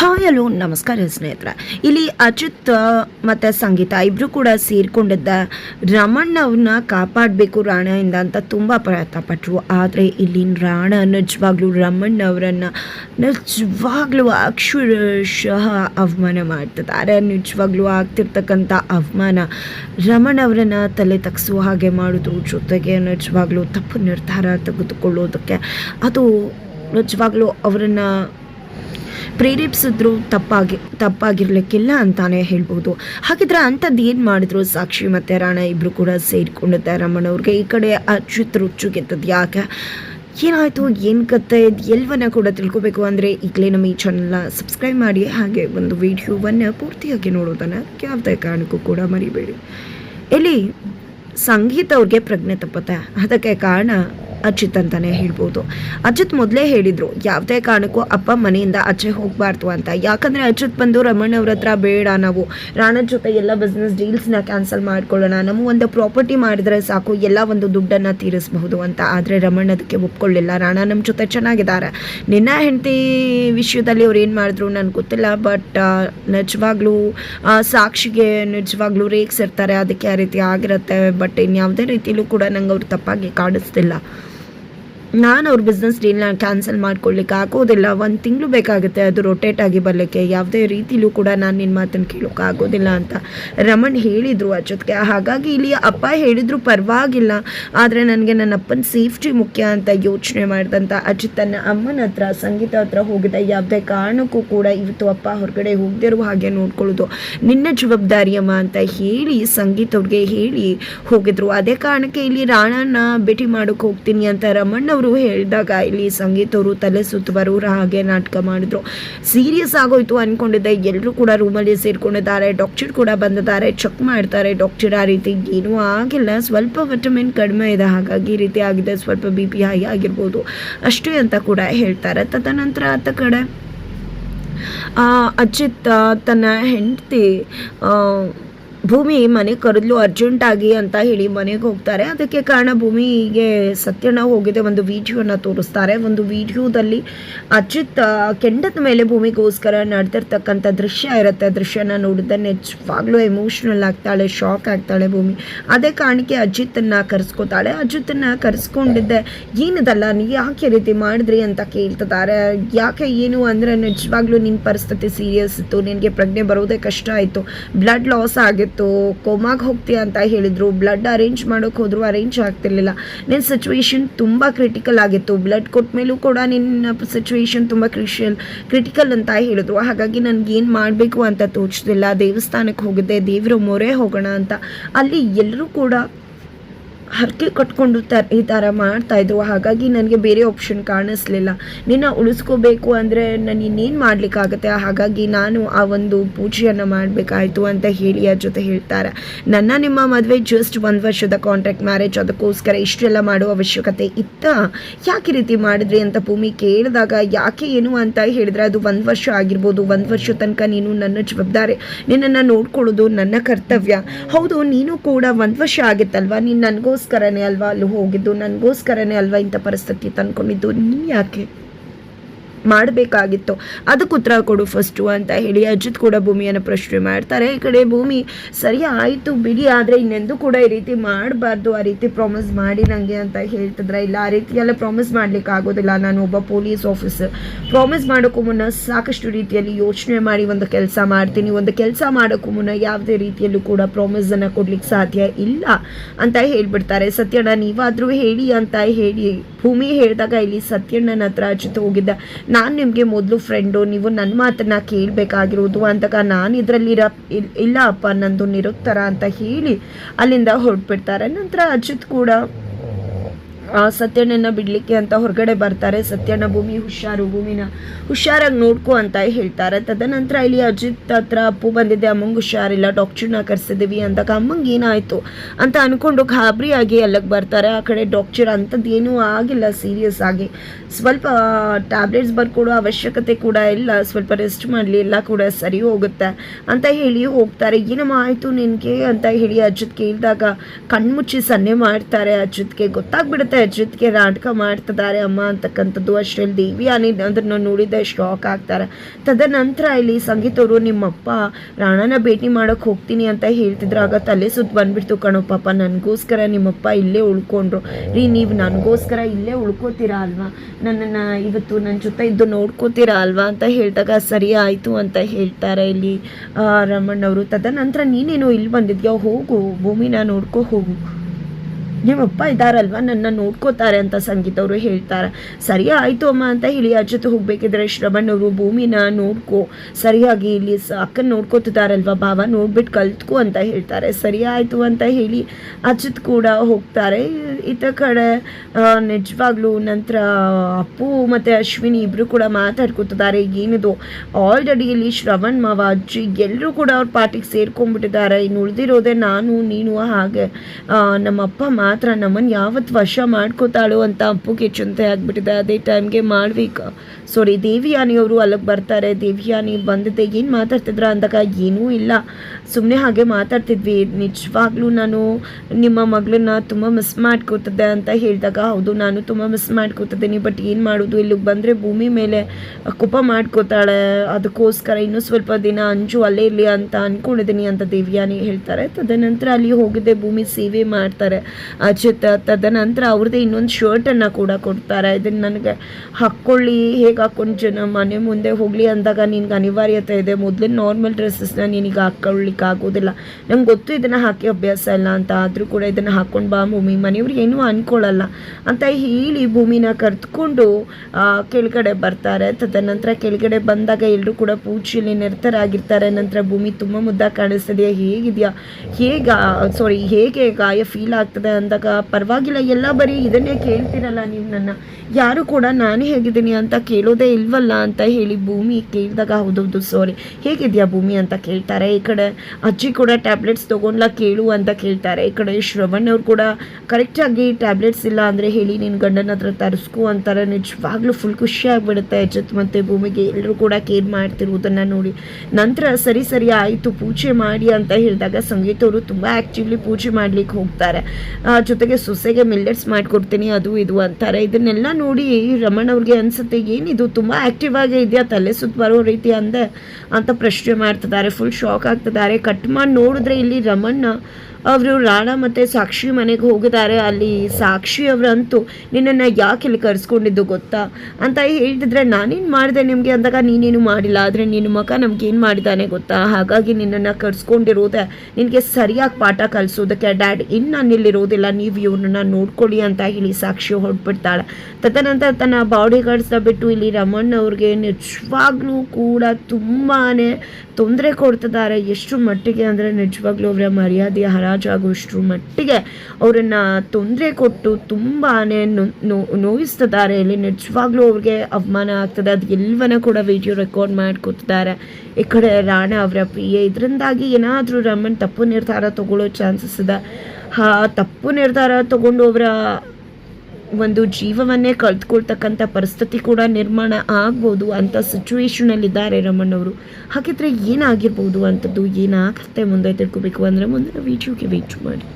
Hi, hello, ನಮಸ್ಕಾರ ಸ್ನೇಹಿತರ. ಇಲ್ಲಿ ಅಜಿತ್ ಮತ್ತು ಸಂಗೀತ ಇಬ್ಬರು ಕೂಡ ಸೇರಿಕೊಂಡಿದ್ದ ರಮಣ್ಣವ್ರನ್ನ ಕಾಪಾಡಬೇಕು ರಾಣಯಿಂದ ಅಂತ ತುಂಬ ಪ್ರಯತ್ನ ಪಟ್ಟರು ಆದರೆ ಇಲ್ಲಿ ರಾಣ ನಿಜವಾಗ್ಲೂ ರಮಣ್ಣವರನ್ನು ನಿಜವಾಗ್ಲೂ ಅಕ್ಷರಶಃ ಅವಮಾನ ಮಾಡ್ತಿದ್ದಾರೆ. ನಿಜವಾಗ್ಲೂ ಆಗ್ತಿರ್ತಕ್ಕಂಥ ಅವಮಾನ ರಮಣ್ ಅವರನ್ನು ತಲೆ ತಗ್ಸುವ ಹಾಗೆ ಮಾಡೋದು ಜೊತೆಗೆ ನಿಜವಾಗ್ಲೂ ತಪ್ಪು ನಿರ್ಧಾರ ತೆಗೆದುಕೊಳ್ಳೋದಕ್ಕೆ ಅದು ನಿಜವಾಗ್ಲೂ ಅವರನ್ನು ಪ್ರೇರೇಪಿಸಿದ್ರು ತಪ್ಪಾಗಿ, ತಪ್ಪಾಗಿರ್ಲಿಕ್ಕಿಲ್ಲ ಅಂತಾನೆ ಹೇಳ್ಬೋದು. ಹಾಗಿದ್ರೆ ಅಂಥದ್ದು ಏನು ಮಾಡಿದ್ರು? ಸಾಕ್ಷಿ ಮತ್ತು ರಾಣ ಇಬ್ಬರು ಕೂಡ ಸೇರಿಕೊಂಡಿದ್ದೆ ರಮಣವ್ರಿಗೆ ಈ ಕಡೆ ಅಚ್ಯುತ್ ರುಚು ಗೆದ್ದದ್ದು ಯಾಕೆ? ಏನಾಯಿತು? ಏನು ಕತೆ? ಎಲ್ಲವನ್ನ ಕೂಡ ತಿಳ್ಕೊಬೇಕು ಅಂದರೆ ಈಗಲೇ ನಮ್ಮ ಈ ಚಾನಲ್ನ ಸಬ್ಸ್ಕ್ರೈಬ್ ಮಾಡಿ. ಹಾಗೆ ಒಂದು ವಿಡಿಯೋವನ್ನು ಪೂರ್ತಿಯಾಗಿ ನೋಡೋದನ್ನು ಯಾವುದೇ ಕಾರಣಕ್ಕೂ ಕೂಡ ಮರಿಬೇಡಿ. ಇಲ್ಲಿ ಸಂಗೀತ ಅವ್ರಿಗೆ ಪ್ರಜ್ಞೆ ತಪ್ಪತ್ತೆ. ಅದಕ್ಕೆ ಕಾರಣ ಅಜಿತ್ ಅಂತಾನೆ ಹೇಳ್ಬೋದು. ಅಜಿತ್ ಮೊದಲೇ ಹೇಳಿದರು, ಯಾವುದೇ ಕಾರಣಕ್ಕೂ ಅಪ್ಪ ಮನೆಯಿಂದ ಆಚೆ ಹೋಗಬಾರ್ದು ಅಂತ. ಯಾಕಂದರೆ ಅಜಿತ್ ಬಂದು ರಮಣ್ ಅವ್ರ ಹತ್ರ ಬೇಡ ನಾವು. ರಾಣದ ಜೊತೆ ಎಲ್ಲ ಬಿಸ್ನೆಸ್ ಡೀಲ್ಸ್ನ ಕ್ಯಾನ್ಸಲ್ ಮಾಡ್ಕೊಳ್ಳೋಣ. ನಮ್ಮ ಒಂದು ಪ್ರಾಪರ್ಟಿ ಮಾಡಿದ್ರೆ ಸಾಕು. ಎಲ್ಲ ಒಂದು ದುಡ್ಡನ್ನು ತೀರಿಸಬಹುದು ಅಂತ. ಆದರೆ ರಮಣ್ ಅದಕ್ಕೆ ಒಪ್ಕೊಳ್ಳಿಲ್ಲ. ರಾಣ ನಮ್ಮ ಜೊತೆ ಚೆನ್ನಾಗಿದ್ದಾರೆ. ನಿನ್ನ ಹೆಂಡತಿ ವಿಷಯದಲ್ಲಿ ಅವ್ರು ಏನು ಮಾಡಿದ್ರು ನನಗೆ ಗೊತ್ತಿಲ್ಲ. ಬಟ್ ನಿಜವಾಗ್ಲೂ ಸಾಕ್ಷಿಗೆ ನಿಜವಾಗ್ಲೂ ರೇಗ್ಸಿರ್ತಾರೆ ಅದಕ್ಕೆ ಆ ರೀತಿ ಆಗಿರುತ್ತೆ. ಬಟ್ ಇನ್ಯಾವುದೇ ರೀತಿಲೂ ಕೂಡ ನಂಗೆ ಅವ್ರು ತಪ್ಪಾಗಿ ಕಾಣಿಸ್ತಿಲ್ಲ. ನಾನು ಅವ್ರ ಬಿಸ್ನೆಸ್ ಡೀಲ್ನ ಕ್ಯಾನ್ಸಲ್ ಮಾಡ್ಕೊಳ್ಳಿಕ್ಕೆ ಆಗೋದಿಲ್ಲ. ಒಂದು ತಿಂಗಳು ಬೇಕಾಗುತ್ತೆ ಅದು ರೊಟೇಟ್ ಆಗಿ ಬರಲಿಕ್ಕೆ. ಯಾವುದೇ ರೀತಿಲೂ ಕೂಡ ನಾನು ನಿನ್ನ ಮಾತನ್ನು ಕೇಳೋಕೆ ಆಗೋದಿಲ್ಲ ಅಂತ ರಮಣ್ ಹೇಳಿದರು ಜೊತೆಗೆ. ಹಾಗಾಗಿ ಇಲ್ಲಿ ಅಪ್ಪ ಹೇಳಿದ್ರು ಪರವಾಗಿಲ್ಲ. ಆದರೆ ನನಗೆ ನನ್ನ ಅಪ್ಪನ ಸೇಫ್ಟಿ ಮುಖ್ಯ ಅಂತ ಯೋಚನೆ ಮಾಡಿದಂಥ ಅಜಿತ್ ತನ್ನ ಅಮ್ಮನ ಹತ್ರ, ಸಂಗೀತ ಹತ್ರ ಹೋಗಿದ್ದ ಯಾವುದೇ ಕಾರಣಕ್ಕೂ ಕೂಡ ಇವತ್ತು ಅಪ್ಪ ಹೊರಗಡೆ ಹೋಗದಿರುವ ಹಾಗೆ ನೋಡ್ಕೊಳ್ಳೋದು. ನಿನ್ನ ಜವಾಬ್ದಾರಿಯಮ್ಮ ಅಂತ ಹೇಳಿ ಸಂಗೀತ ಅವ್ರಿಗೆ ಹೇಳಿ ಹೋಗಿದ್ರು. ಅದೇ ಕಾರಣಕ್ಕೆ ಇಲ್ಲಿ ರಾಣನ ಭೇಟಿ ಮಾಡೋಕೆ ಹೋಗ್ತೀನಿ ಅಂತ ರಮಣ್ಣ ಅವರು ಹೇಳಿದಾಗ ಇಲ್ಲಿ ಸಂಗೀತವರು ತಲೆ ಸುತ್ತು ಬರೋರ ಹಾಗೆ ನಾಟಕ ಮಾಡಿದ್ರು. ಸೀರಿಯಸ್ ಆಗೋಯ್ತು ಅನ್ಕೊಂಡಿದ್ದೆ. ಎಲ್ಲರೂ ಕೂಡ ರೂಮಲ್ಲಿ ಸೇರ್ಕೊಂಡಿದ್ದಾರೆ. ಡಾಕ್ಟರ್ ಕೂಡ ಬಂದಿದ್ದಾರೆ. ಚೆಕ್ ಮಾಡ್ತಾರೆ. ಡಾಕ್ಟರ್ ಆ ರೀತಿ ಏನೂ ಆಗಿಲ್ಲ. ಸ್ವಲ್ಪ ವಿಟಮಿನ್ ಕಡಿಮೆ ಇದೆ. ಹಾಗಾಗಿ ಈ ರೀತಿ ಆಗಿದೆ. ಸ್ವಲ್ಪ ಬಿ ಪಿ ಹೈ ಆಗಿರ್ಬೋದು. ಅಷ್ಟೇ ಅಂತ ಕೂಡ ಹೇಳ್ತಾರೆ. ತದನಂತರ ಆತ ಕಡೆ ಅಜಿತ್ ತನ್ನ ಹೆಂಡತಿ ಭೂಮಿ ಮನೆ ಕರೆದ್ಲು ಅರ್ಜೆಂಟಾಗಿ ಅಂತ ಹೇಳಿ ಮನೆಗೆ ಹೋಗ್ತಾರೆ. ಅದಕ್ಕೆ ಕಾರಣ ಭೂಮಿಗೆ ಸತ್ಯಣ್ಣ ಹೋಗಿದೆ. ಒಂದು ವಿಡಿಯೋನ ತೋರಿಸ್ತಾರೆ. ಒಂದು ವಿಡಿಯೋದಲ್ಲಿ ಅಜಿತ್ ಕೆಂಡದ ಮೇಲೆ ಭೂಮಿಗೋಸ್ಕರ ನಡೆದಿರ್ತಕ್ಕಂಥ ದೃಶ್ಯ ಇರುತ್ತೆ. ದೃಶ್ಯನ ನೋಡಿದ್ರೆ ನಿಜವಾಗ್ಲೂ ಎಮೋಷ್ನಲ್ ಆಗ್ತಾಳೆ ಶಾಕ್ ಆಗ್ತಾಳೆ ಭೂಮಿ. ಅದೇ ಕಾರಣಕ್ಕೆ ಅಜಿತನ್ನ ಕರೆಸ್ಕೋತಾಳೆ. ಅಜಿತನ್ನ ಕರೆಸ್ಕೊಂಡಿದ್ದೆ, ಏನಿದಲ್ಲ, ನೀ ಯಾಕೆ ರೀತಿ ಮಾಡಿದ್ರಿ ಅಂತ ಕೇಳ್ತಿದ್ದಾರೆ. ಯಾಕೆ, ಏನು ಅಂದರೆ ನಿಜವಾಗ್ಲೂ ನಿನ್ನ ಪರಿಸ್ಥಿತಿ ಸೀರಿಯಸ್ ಇತ್ತು. ನಿನಗೆ ಪ್ರಜ್ಞೆ ಬರೋದೇ ಕಷ್ಟ ಆಯಿತು. ಬ್ಲಡ್ ಲಾಸ್ ಆಗಿತ್ತು, ಕೊಮಾಗೆ ಹೋಗ್ತೀಯ ಅಂತ ಹೇಳಿದರು ಬ್ಲಡ್ ಅರೇಂಜ್ ಮಾಡೋಕೆ ಹೋದರೂ ಅರೇಂಜ್ ಆಗ್ತಿರ್ಲಿಲ್ಲ. ನಿನ್ನ ಸಿಚುವೇಶನ್ ತುಂಬ ಕ್ರಿಟಿಕಲ್ ಆಗಿತ್ತು. ಬ್ಲಡ್ ಕೊಟ್ಟ ಮೇಲೂ ಕೂಡ ನಿನ್ನ ಸಿಚುವೇಶನ್ ತುಂಬ ಕ್ರಿಶಿಯಲ್ ಕ್ರಿಟಿಕಲ್ ಅಂತ ಹೇಳಿದ್ರು. ಹಾಗಾಗಿ ನನಗೆ ಏನು ಮಾಡಬೇಕು ಅಂತ ತೋಚ್ತಿಲ್ಲ. ದೇವಸ್ಥಾನಕ್ಕೆ ಹೋಗಿದ್ದೆ, ದೇವರ ಮೊರೆ ಹೋಗೋಣ ಅಂತ. ಅಲ್ಲಿ ಎಲ್ಲರೂ ಕೂಡ ಹರಕೆ ಕಟ್ಕೊಂಡು ತ ಈ ಥರ ಮಾಡ್ತಾಯಿದ್ರು ಹಾಗಾಗಿ ನನಗೆ ಬೇರೆ ಆಪ್ಷನ್ ಕಾಣಿಸ್ಲಿಲ್ಲ. ನಿನ್ನ ಉಳಿಸ್ಕೋಬೇಕು ಅಂದರೆ ನಾನು ಇನ್ನೇನು ಮಾಡಲಿಕ್ಕಾಗತ್ತೆ? ಹಾಗಾಗಿ ನಾನು ಆ ಒಂದು ಪೂಜೆಯನ್ನು ಮಾಡಬೇಕಾಯಿತು ಅಂತ ಹೇಳಿ ಅದ್ರ ಜೊತೆ ಹೇಳ್ತಾರೆ. ನನ್ನ ನಿಮ್ಮ ಮದುವೆ ಜಸ್ಟ್ ಒಂದು ವರ್ಷದ ಕಾಂಟ್ರಾಕ್ಟ್ ಮ್ಯಾರೇಜ್ ಅದಕ್ಕೋಸ್ಕರ ಇಷ್ಟೆಲ್ಲ ಮಾಡೋ ಅವಶ್ಯಕತೆ ಇತ್ತ? ಯಾಕೆ ರೀತಿ ಮಾಡಿದ್ರಿ ಅಂತ ಭೂಮಿ ಕೇಳಿದಾಗ ಯಾಕೆ ಏನು ಅಂತ ಹೇಳಿದ್ರೆ ಅದು ಒಂದು ವರ್ಷ ಆಗಿರ್ಬೋದು. ಒಂದು ವರ್ಷ ತನಕ ನೀನು ನನ್ನ ಜವಾಬ್ದಾರಿ, ನಿನ್ನನ್ನು ನೋಡ್ಕೊಳ್ಳೋದು ನನ್ನ ಕರ್ತವ್ಯ. ಹೌದು, ನೀನು ಕೂಡ ಒಂದು ವರ್ಷ ಆಗುತ್ತಲ್ವಾ? ನೀನು ನನಗೋಸ್ಕರನೇ ಅಲ್ವಾ? ಅಲ್ಲಿ ಹೋಗಿದ್ದು ನನಗೋಸ್ಕರನೇ ಅಲ್ವಾ ಇಂಥ ಪರಿಸ್ಥಿತಿ ತಂದ್ಕೊಂಡಿದ್ದು? ನೀನು ಯಾಕೆ ಮಾಡಬೇಕಾಗಿತ್ತು. ಅದಕ್ಕೆ ಉತ್ತರ ಕೊಡು ಫಸ್ಟು ಅಂತ ಹೇಳಿ ಅಜಿತ್ ಕೂಡ ಭೂಮಿಯನ್ನು ಪ್ರಶ್ನೆ ಮಾಡ್ತಾರೆ. ಈ ಕಡೆ ಭೂಮಿ ಸರಿ ಆಯಿತು ಬಿಡಿ, ಆದರೆ ಇನ್ನೆಂದೂ ಕೂಡ ಈ ರೀತಿ ಮಾಡಬಾರ್ದು, ಆ ರೀತಿ ಪ್ರಾಮಿಸ್ ಮಾಡಿ ನನಗೆ ಅಂತ ಹೇಳ್ತಿದ್ರೆ ಇಲ್ಲ. ಆ ರೀತಿ ಎಲ್ಲ ಪ್ರಾಮಿಸ್ ಮಾಡ್ಲಿಕ್ಕೆ ಆಗೋದಿಲ್ಲ. ನಾನು ಒಬ್ಬ ಪೊಲೀಸ್ ಆಫೀಸರ್ ಪ್ರಾಮಿಸ್ ಮಾಡೋಕ್ಕೂ ಮುನ್ನ ಸಾಕಷ್ಟು ರೀತಿಯಲ್ಲಿ ಯೋಚನೆ ಮಾಡಿ ಒಂದು ಕೆಲಸ ಮಾಡ್ತೀನಿ. ಒಂದು ಕೆಲಸ ಮಾಡೋಕ್ಕೂ ಮುನ್ನ ಯಾವುದೇ ರೀತಿಯಲ್ಲೂ ಕೂಡ ಪ್ರಾಮಿಸನ್ನು ಕೊಡ್ಲಿಕ್ಕೆ ಸಾಧ್ಯ ಇಲ್ಲ ಅಂತ ಹೇಳ್ಬಿಡ್ತಾರೆ. ಸತ್ಯಣ್ಣ, ನೀವಾದರೂ ಹೇಳಿ ಅಂತ ಹೇಳಿ ಭೂಮಿ ಹೇಳಿದಾಗ ಇಲ್ಲಿ ಸತ್ಯಣ್ಣನ ಹತ್ರ ಅಜಿತ್ ಹೋಗಿದ್ದ. ನಾನು ನಿಮಗೆ ಮೊದಲು ಫ್ರೆಂಡು ನೀವು ನನ್ನ ಮಾತನ್ನು ಕೇಳಬೇಕಾಗಿರೋದು ಅಂದಾಗ ನಾನು ಇದರಲ್ಲಿ ಇಲ್ಲ ಅಪ್ಪ ನಂದು ನಿರುತ್ತರ ಅಂತ ಹೇಳಿ ಅಲ್ಲಿಂದ ಹೊರಟ್ಬಿಡ್ತಾರೆ. ನಂತರ ಅಜಿತ್ ಕೂಡ ಸತ್ಯಣ್ಣನ ಬಿಡಲಿಕ್ಕೆ ಅಂತ ಹೊರಗಡೆ ಬರ್ತಾರೆ. ಸತ್ಯಣ್ಣ ಭೂಮಿ ಹುಷಾರು, ಭೂಮಿನ ಹುಷಾರಾಗಿ ನೋಡ್ಕೊ ಅಂತ ಹೇಳ್ತಾರೆ. ತದನಂತರ ಇಲ್ಲಿ ಅಜಿತ್ ಹತ್ರ ಅಪ್ಪು ಬಂದಿದ್ದೆ ಅಮ್ಮಂಗೆ ಹುಷಾರಿಲ್ಲ, ಡಾಕ್ಟ್ರನ್ನ ಕರೆಸಿದ್ದೀವಿ ಅಂದಾಗ ಅಮ್ಮಂಗೆ ಏನಾಯಿತು? ಅಂತ ಅಂದ್ಕೊಂಡು ಗಾಬರಿಯಾಗಿ ಅಲ್ಲಿಗೆ ಬರ್ತಾರೆ. ಆ ಕಡೆ ಡಾಕ್ಟರ್ ಅಂಥದ್ದೇನೂ ಆಗಿಲ್ಲ, ಸೀರಿಯಸ್ ಆಗಿ. ಸ್ವಲ್ಪ ಟ್ಯಾಬ್ಲೆಟ್ಸ್ ಬರ್ಕೊಡೋ ಅವಶ್ಯಕತೆ ಕೂಡ ಇಲ್ಲ. ಸ್ವಲ್ಪ ರೆಸ್ಟ್ ಮಾಡಲಿ, ಎಲ್ಲ ಕೂಡ ಸರಿ ಹೋಗುತ್ತೆ ಅಂತ ಹೇಳಿ ಹೋಗ್ತಾರೆ. ಏನಮ್ಮ ಆಯಿತು ನಿನಗೆ? ಅಂತ ಹೇಳಿ ಅಜಿತ್ ಕೇಳಿದಾಗ ಕಣ್ಮುಚ್ಚಿ ಸನ್ನೆ ಮಾಡ್ತಾರೆ. ಅಜಿತ್ಗೆ ಗೊತ್ತಾಗ್ಬಿಡುತ್ತೆ ಅಜಿತ್ಗೆ ನಾಟಕ ಮಾಡ್ತಿದ್ದಾರೆ ಅಮ್ಮ ಅಂತಕ್ಕಂಥದ್ದು ಅನಿ ಅದನ್ನು ನೋಡಿದ ಶಾಕ್ ಆಗ್ತಾರೆ. ತದನಂತರ ಇಲ್ಲಿ ಸಂಗೀತ ಅವರು ನಿಮ್ಮಪ್ಪ ರಾಣನ ಭೇಟಿ ಮಾಡೋಕೆ ಹೋಗ್ತೀನಿ ಅಂತ ಹೇಳ್ತಿದ್ರು. ಆಗ ತಲೆ ಸುತ್ತ ಬಂದ್ಬಿಡ್ತು ಕಣೋ ಪಾಪ. ನನಗೋಸ್ಕರ ನಿಮ್ಮಪ್ಪ ಇಲ್ಲೇ ಉಳ್ಕೊಂಡ್ರು. ರೀ, ನೀವು ನನಗೋಸ್ಕರ ಇಲ್ಲೇ ಉಳ್ಕೋತೀರಾ ಅಲ್ವಾ? ನನ್ನನ್ನು ಇವತ್ತು ನನ್ನ ಜೊತೆ ಇದ್ದು ನೋಡ್ಕೋತೀರಾ ಅಲ್ವಾ ಅಂತ ಹೇಳಿದಾಗ, ಸರಿ ಆಯಿತು ಅಂತ ಹೇಳ್ತಾರೆ ಇಲ್ಲಿ ರಮಣ್ಣವರು ತದನಂತರ ನೀನೇನೋ ಇಲ್ಲಿ ಬಂದಿದ್ಯಾ? ಹೋಗು, ಭೂಮಿನ ನೋಡ್ಕೋ ಹೋಗು. ನಿಮ್ಮಪ್ಪ ಇದ್ದಾರಲ್ವಾ? ನನ್ನ ನೋಡ್ಕೋತಾರೆ ಅಂತ ಸಂಗೀತ ಅವರು ಹೇಳ್ತಾರೆ. ಸರಿ ಆಯಿತು ಅಮ್ಮ ಅಂತ ಹೇಳಿ ಆ ಜೊತೆ ಹೋಗ್ಬೇಕಿದ್ರೆ ಶ್ರವಣ್ ಅವರು ಭೂಮಿನ ನೋಡ್ಕೋ. ಸರಿಯಾಗಿ ಇಲ್ಲಿ ಅಕ್ಕನ ನೋಡ್ಕೋತಿದ್ದಾರಲ್ವ ಭಾವ? ನೋಡ್ಬಿಟ್ಟು ಕಲ್ತ್ಕೋ ಅಂತ ಹೇಳ್ತಾರೆ. ಸರಿ ಆಯಿತು ಅಂತ ಹೇಳಿ ಅಜ್ಜತ್ ಕೂಡ ಹೋಗ್ತಾರೆ. ಇತ ಕಡೆ ನಿಜವಾಗ್ಲೂ ನಂತರ ಅಪ್ಪು ಮತ್ತು ಅಶ್ವಿನಿ ಇಬ್ಬರು ಕೂಡ ಮಾತಾಡ್ಕೊತಿದ್ದಾರೆ. ಏನಿದು? ಆಲ್ರೆಡಿ ಇಲ್ಲಿ ಶ್ರವಣ್ ಮಾವ ಅಜ್ಜಿ ಎಲ್ಲರೂ ಕೂಡ ಅವ್ರ ಪಾರ್ಟಿಗೆ ಸೇರ್ಕೊಂಡ್ಬಿಟ್ಟಿದ್ದಾರೆ. ಇನ್ನು ಉಳಿದಿರೋದೆ ನಾನು ನೀನು ಹಾಗೆ. ಆ, ನಮ್ಮ ಅಪ್ಪ ಮಾತ್ರ ನಮ್ಮನ್ನು ಯಾವತ್ತು ವಶ ಮಾಡ್ಕೋತಾಳೋ ಅಂತ ಅಪ್ಪುಗೆ ಚಿಂತೆ ಆಗಿಬಿಟ್ಟಿದೆ. ಅದೇ ಟೈಮ್ಗೆ ಮಾಳ್ವಿಕ. ಸಾರಿ ದೇವಿಯಾನಿ ಅವರು ಅಲ್ಲಿಗೆ ಬರ್ತಾರೆ. ದೇವಿಯಾನಿ ಬಂದಿದ್ದೆ. ಏನು ಮಾತಾಡ್ತಿದ್ರ ಅಂದಾಗ ಏನೂ ಇಲ್ಲ. ಸುಮ್ಮನೆ ಹಾಗೆ ಮಾತಾಡ್ತಿದ್ವಿ. ನಿಜವಾಗ್ಲೂ ನಾನು ನಿಮ್ಮ ಮಗಳನ್ನ ತುಂಬ ಮಿಸ್ ಮಾಡ್ಕೋತಿದ್ದೆ ಅಂತ ಹೇಳಿದಾಗ, ಹೌದು, ನಾನು ತುಂಬ ಮಿಸ್ ಮಾಡ್ಕೋತಿದ್ದೀನಿ, ಬಟ್ ಏನು ಮಾಡೋದು? ಇಲ್ಲಿಗೆ ಬಂದರೆ ಭೂಮಿ ಮೇಲೆ ಕುಪ ಮಾಡ್ಕೋತಾಳೆ. ಅದಕ್ಕೋಸ್ಕರ ಇನ್ನೂ ಸ್ವಲ್ಪ ದಿನ ಅಂಜು ಅಲ್ಲೇ ಇರಲಿ ಅಂತ ಅಂದ್ಕೊಂಡಿದ್ದೀನಿ ಅಂತ ದೇವಿಯಾನಿ ಹೇಳ್ತಾರೆ. ತದನಂತರ ಅಲ್ಲಿ ಹೋಗಿದ್ದೆ. ಭೂಮಿ ಸೇವೆ ಮಾಡ್ತಾರೆ. ಅಜಿತ್ ತದನಂತರ ಅವ್ರದ್ದೇ ಇನ್ನೊಂದು ಶರ್ಟನ್ನು ಕೂಡ ಕೊಡ್ತಾರೆ. ಇದನ್ನು ನನಗೆ ಹಾಕ್ಕೊಳ್ಳಿ, ಹೇಗೆ ಹಾಕ್ಕೊಂಡು ಜನ ಮನೆ ಮುಂದೆ ಹೋಗಲಿ ಅಂದಾಗ ನಿನಗೆ ಅನಿವಾರ್ಯತೆ ಇದೆ. ಮೊದಲಿನ ನಾರ್ಮಲ್ ಡ್ರೆಸ್ಸಸ್ನ ನಿನಗೆ ಹಾಕ್ಕೊಳ್ಳಿಕ್ಕೆ ಆಗೋದಿಲ್ಲ. ನಂಗೆ ಗೊತ್ತು ಇದನ್ನು ಹಾಕಿ ಅಭ್ಯಾಸ ಇಲ್ಲ ಅಂತ. ಆದರೂ ಕೂಡ ಇದನ್ನು ಹಾಕ್ಕೊಂಡು ಬಾ ಭೂಮಿ. ಮನೆಯವ್ರಿಗೆ ಏನೂ ಅನ್ಕೊಳ್ಳಲ್ಲ ಅಂತ ಹೇಳಿ ಭೂಮಿನ ಕರೆದುಕೊಂಡು ಕೆಳಗಡೆ ಬರ್ತಾರೆ. ತದನಂತರ ಕೆಳಗಡೆ ಬಂದಾಗ ಎಲ್ಲರೂ ಕೂಡ ಪೂಜೆಯಲ್ಲಿ ನಿರತರಾಗಿರ್ತಾರೆ. ನಂತರ ಭೂಮಿ ತುಂಬ ಮುದ್ದಾಗಿ ಕಾಣಿಸ್ತಿದೆಯಾ? ಹೇಗಿದೆಯಾ? ಹೇಗ ಸಾರಿ ಹೇಗೆ ಗಾಯ ಫೀಲ್ ಆಗ್ತದೆ ಅಂದಾಗ ಪರವಾಗಿಲ್ಲ, ಎಲ್ಲ ಬರೀ ಇದನ್ನೇ ಕೇಳ್ತಿರಲ್ಲ ನೀವು ನನ್ನ. ಯಾರು ಕೂಡ ನಾನು ಹೇಗಿದ್ದೀನಿ ಅಂತ ಕೇಳೋದೇ ಇಲ್ವಲ್ಲ ಅಂತ ಹೇಳಿ ಭೂಮಿ ಕೇಳಿದಾಗ, ಹೌದೌದು ಸಾರಿ ಹೇಗಿದೆಯಾ ಭೂಮಿ ಅಂತ ಕೇಳ್ತಾರೆ. ಈ ಕಡೆ ಅಜ್ಜಿ ಕೂಡ ಟ್ಯಾಬ್ಲೆಟ್ಸ್ ತೊಗೊಂಡ್ಲ ಕೇಳು ಅಂತ ಕೇಳ್ತಾರೆ. ಈ ಕಡೆ ಶ್ರವಣ್ ಅವ್ರು ಕೂಡ ಕರೆಕ್ಟಾಗಿ ಟ್ಯಾಬ್ಲೆಟ್ಸ್ ಇಲ್ಲ ಅಂದರೆ ಹೇಳಿ ನಿನ್ನ ಗಂಡನ ಹತ್ರ ತರಿಸ್ಕೊ ಅಂತಾರೆ. ನಿಜವಾಗ್ಲೂ ಫುಲ್ ಖುಷಿ ಆಗ್ಬಿಡುತ್ತೆ ಅಜ್ಜತ್ ಮತ್ತು ಭೂಮಿಗೆ. ಎಲ್ಲರೂ ಕೂಡ ಕೇರ್ ಮಾಡ್ತಿರುವುದನ್ನು ನೋಡಿ. ನಂತರ ಸರಿ ಸರಿ ಆಯಿತು, ಪೂಜೆ ಮಾಡಿ ಅಂತ ಹೇಳಿದಾಗ ಸಂಗೀತವರು ತುಂಬ ಆ್ಯಕ್ಟಿವ್ಲಿ ಪೂಜೆ ಮಾಡ್ಲಿಕ್ಕೆ ಹೋಗ್ತಾರೆ. ಜೊತೆಗೆ ಸೊಸೆಗೆ ಮಿಲ್ಲೆಟ್ಸ್ ಮಾಡಿಕೊಡ್ತೀನಿ, ಅದು ಇದು ಅಂತಾರೆ. ಇದನ್ನೆಲ್ಲ ನೋಡಿ ರಮಣ್ ಅವ್ರಿಗೆ ಅನಿಸುತ್ತೆ, ಏನಿದು? ತುಂಬ ಆ್ಯಕ್ಟಿವ್ ಆಗಿ ಇದೆಯಾ? ತಲೆ ಸುತ್ತ ಬರೋ ರೀತಿ ಅಂದೆ ಅಂತ ಪ್ರಶ್ನೆ ಮಾಡ್ತಿದ್ದಾರೆ. ಫುಲ್ ಶಾಕ್ ಆಗ್ತಿದ್ದಾರೆ. ಕಟ್ ಮಾಡಿ ನೋಡಿದ್ರೆ ಇಲ್ಲಿ ರಮಣ್ಣ ಅವರು ರಾಣ ಮತ್ತು ಸಾಕ್ಷಿ ಮನೆಗೆ ಹೋಗಿದ್ದಾರೆ. ಅಲ್ಲಿ ಸಾಕ್ಷಿ ಅವರಂತೂ ನಿನ್ನನ್ನು ಯಾಕೆ ಇಲ್ಲಿ ಕರೆಸ್ಕೊಂಡಿದ್ದು ಗೊತ್ತಾ? ಅಂತ ಹೇಳಿದ್ರೆ ನಾನೇನು ಮಾಡಿದೆ ನಿಮಗೆ? ಅಂದಾಗ ನೀನೇನು ಮಾಡಿಲ್ಲ. ಆದರೆ ನಿನ್ನ ಮಗ ನಮ್ಗೇನು ಮಾಡಿದ್ದಾನೆ ಗೊತ್ತಾ? ಹಾಗಾಗಿ ನಿನ್ನನ್ನು ಕರ್ಸ್ಕೊಂಡಿರೋದೆ ನಿನಗೆ ಸರಿಯಾಗಿ ಪಾಠ ಕಲಿಸೋದಕ್ಕೆ. ಡ್ಯಾಡ್ ಇನ್ನು ನಾನು ಇಲ್ಲಿರೋದಿಲ್ಲ. ನೀವು ಇವ್ರನ್ನ ನೋಡ್ಕೊಳ್ಳಿ ಅಂತ ಹೇಳಿ ಸಾಕ್ಷಿ ಹೊರಟ್ಬಿಡ್ತಾಳೆ. ತದನಂತರ ತನ್ನ ಬಾಡಿ ಗಾರ್ಡ್ಸ್ನ ಬಿಟ್ಟು ಇಲ್ಲಿ ರಮಣ್ಣ ಅವ್ರಿಗೆ ನಿಜವಾಗ್ಲೂ ಕೂಡ ತುಂಬಾ ತೊಂದರೆ ಕೊಡ್ತಿದ್ದಾರೆ. ಎಷ್ಟು ಮಟ್ಟಿಗೆ ಅಂದರೆ ನಿಜವಾಗ್ಲೂ ಅವರ ಮರ್ಯಾದೆಯ ಹರಾಜಾಗುವಷ್ಟರ ಮಟ್ಟಿಗೆ ಅವರನ್ನು ತೊಂದರೆ ಕೊಟ್ಟು ತುಂಬಾ ನೋಯಿಸ್ತಿದ್ದಾರೆ. ಇಲ್ಲಿ ನಿಜವಾಗ್ಲೂ ಅವ್ರಿಗೆ ಅವಮಾನ ಆಗ್ತದೆ. ಅದು ಎಲ್ಲವನ್ನ ಕೂಡ ವಿಡಿಯೋ ರೆಕಾರ್ಡ್ ಮಾಡ್ಕೊತಿದ್ದಾರೆ. ಈ ಕಡೆ ರಾಣ ಅವರ ಪಿ ಎ ಇದರಿಂದಾಗಿ ಏನಾದರೂ ರಮಣ್ ತಪ್ಪು ನಿರ್ಧಾರ ತಗೊಳ್ಳೋ ಚಾನ್ಸಸ್ ಇದೆ. ಹಾ, ತಪ್ಪು ನಿರ್ಧಾರ ತಗೊಂಡು ಅವರ ಒಂದು ಜೀವವನ್ನೇ ಕಳೆದುಕೊಳ್ತಕ್ಕಂಥ ಪರಿಸ್ಥಿತಿ ಕೂಡ ನಿರ್ಮಾಣ ಆಗ್ಬೋದು ಅಂತ ಸಿಚುವೇಶನಲ್ಲಿದ್ದಾರೆ ರಮಣ್ಣವರು ಹಾಗಿದ್ರೆ ಏನಾಗಿರ್ಬೋದು ಅಂಥದ್ದು ಏನಾಗುತ್ತೆ ಮುಂದೆ ತಿಳ್ಕೊಬೇಕು ಅಂದರೆ ಮುಂದಿನ ವೀಡಿಯೋಗೆ ವೇಟ್ ಮಾಡಿ.